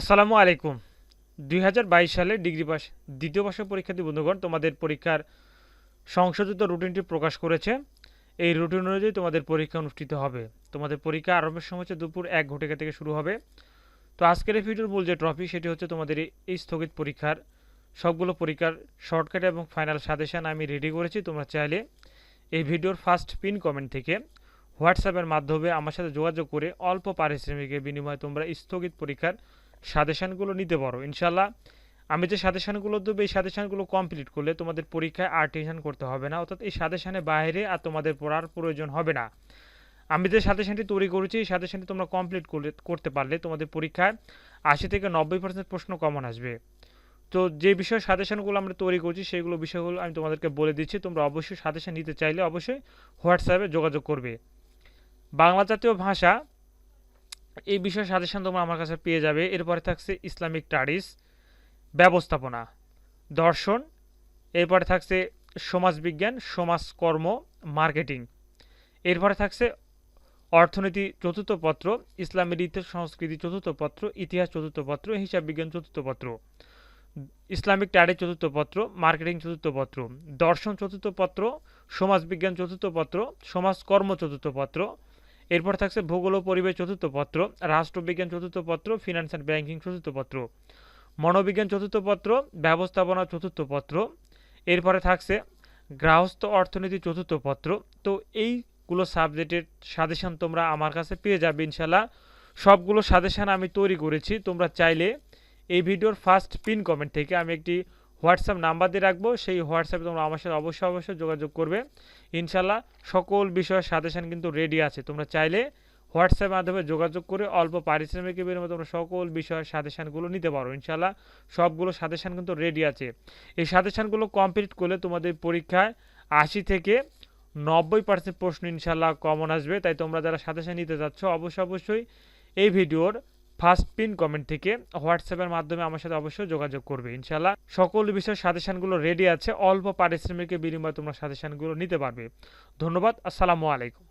আসসালামু আলাইকুম। দুই হাজার বাইশ সালে ডিগ্রি পাস দ্বিতীয় বর্ষের পরীক্ষার্থী বন্ধুগণ, তোমাদের পরীক্ষার সংশোধিত রুটিনটি প্রকাশ করেছে। এই রুটিন অনুযায়ী তোমাদের পরীক্ষা অনুষ্ঠিত হবে। তোমাদের পরীক্ষা আরম্ভের সময় হচ্ছে দুপুর এক ঘটিকা থেকে শুরু হবে। তো আজকের এই ভিডিওর মূল যে ট্রফি, সেটি হচ্ছে তোমাদের এই- এই স্থগিত পরীক্ষার সবগুলো পরীক্ষার শর্টকাট এবং ফাইনাল সাজেশন আমি রেডি করেছি। তোমরা চাইলে এই ভিডিওর ফার্স্ট পিন কমেন্ট থেকে হোয়াটসঅ্যাপের মাধ্যমে আমার সাথে যোগাযোগ করে অল্প পারিশ্রমিকের বিনিময়ে তোমরা স্থগিত পরীক্ষার সাজেশানগুলো নিতে পারো। ইনশাল্লাহ আমি যে সাজেশানগুলো দেবো, এই সাজেশানগুলো কমপ্লিট করলে তোমাদের পরীক্ষায় আর টেনশন করতে হবে না, অর্থাৎ এই সাজেশানের বাইরে আর তোমাদের পড়ার প্রয়োজন হবে না। আমি যে সাজেশানটি তৈরি করেছি, এই সাজেশানটি তোমরা কমপ্লিট করলে, করতে পারলে তোমাদের পরীক্ষায় আশি থেকে নব্বই পার্সেন্ট প্রশ্ন কমন আসবে। তো যে বিষয়ে সাজেশানগুলো আমরা তৈরি করছি, সেগুলো বিষয়গুলো আমি তোমাদেরকে বলে দিচ্ছি। তোমরা অবশ্যই সাজেশান নিতে চাইলে অবশ্যই হোয়াটসঅ্যাপে যোগাযোগ করবে। বাংলা জাতীয় ভাষা এই বিষয়ে সাজেশন তোমরা আমার কাছে পেয়ে যাবে। এরপরে থাকছে ইসলামিক স্টাডিজ ব্যবস্থাপনা, দর্শন, এরপরে থাকছে সমাজবিজ্ঞান, সমাজকর্ম, মার্কেটিং। এরপরে থাকছে অর্থনীতি চতুর্থ পত্র, ইসলামের ইতিহাস, সংস্কৃতি চতুর্থ পত্র, ইতিহাস চতুর্থ পত্র, হিসাব বিজ্ঞান চতুর্থ পত্র। ইসলামিক স্টাডি চতুর্থ পত্র, মার্কেটিং চতুর্থ পত্র। দর্শন চতুর্থ পত্র, সমাজবিজ্ঞান চতুর্থ পত্র, সমাজকর্ম চতুর্থ পত্র। এরপর থাকছে ভূগোল ও পরিবেশ চতুর্থ পত্র, রাষ্ট্রবিজ্ঞান চতুর্থ পত্র ফিনান্স অ্যান্ড ব্যাংকিং চতুর্থ পত্র। মনোবিজ্ঞান চতুর্থ পত্র, ব্যবস্থাপনা চতুর্থ পত্র। এরপরে থাকছে গ্রাহস্থ অর্থনীতি চতুর্থ পত্র। তো এইগুলো সাবজেক্টের সাজেশন তোমরা আমার কাছে পেয়ে যাবে ইনশাল্লাহ সবগুলো সাজেশন আমি তৈরি করেছি। তোমরা চাইলে এই ভিডিওর ফার্স্ট পিন কমেন্ট থেকে আমি একটি হোয়াটসঅ্যাপ নাম্বার দিয়ে রাখব। সেই হোয়াটসঅ্যাপে তোমরা আমার সাথে অবশ্যই অবশ্যই যোগাযোগ করবে। ইনশাল্লাহ সকল বিষয়ের সাজেশন কিন্তু রেডি আছে। তোমরা চাইলে হোয়াটসঅ্যাপের মাধ্যমে যোগাযোগ করে অল্প পারিশ্রমিকের বিনিময়ে তোমরা সকল বিষয়ের সাজেশানগুলো নিতে পারো। ইনশাল্লাহ সবগুলো সাজেশান কিন্তু রেডি আছে। এই সাজেশানগুলো কমপ্লিট করলে তোমাদের পরীক্ষায় আশি থেকে নব্বই পার্সেন্ট প্রশ্ন ইনশাল্লাহ কমন আসবে। তাই তোমরা যারা সাজেশান নিতে যাচ্ছ, অবশ্যই অবশ্যই এই ভিডিওর ফার্স্ট পিন কমেন্ট থেকে হোয়াটসঅ্যাপের মাধ্যমে আমার সাথে অবশ্যই যোগাযোগ করবে ইনশাল্লাহ সকল বিষয়ে সাজেশানগুলো রেডি আছে, অল্প পারিশ্রমিকের বিনিময়ে তোমরা সাজেশানগুলো নিতে পারবে। ধন্যবাদ, আসসালামু আলাইকুম।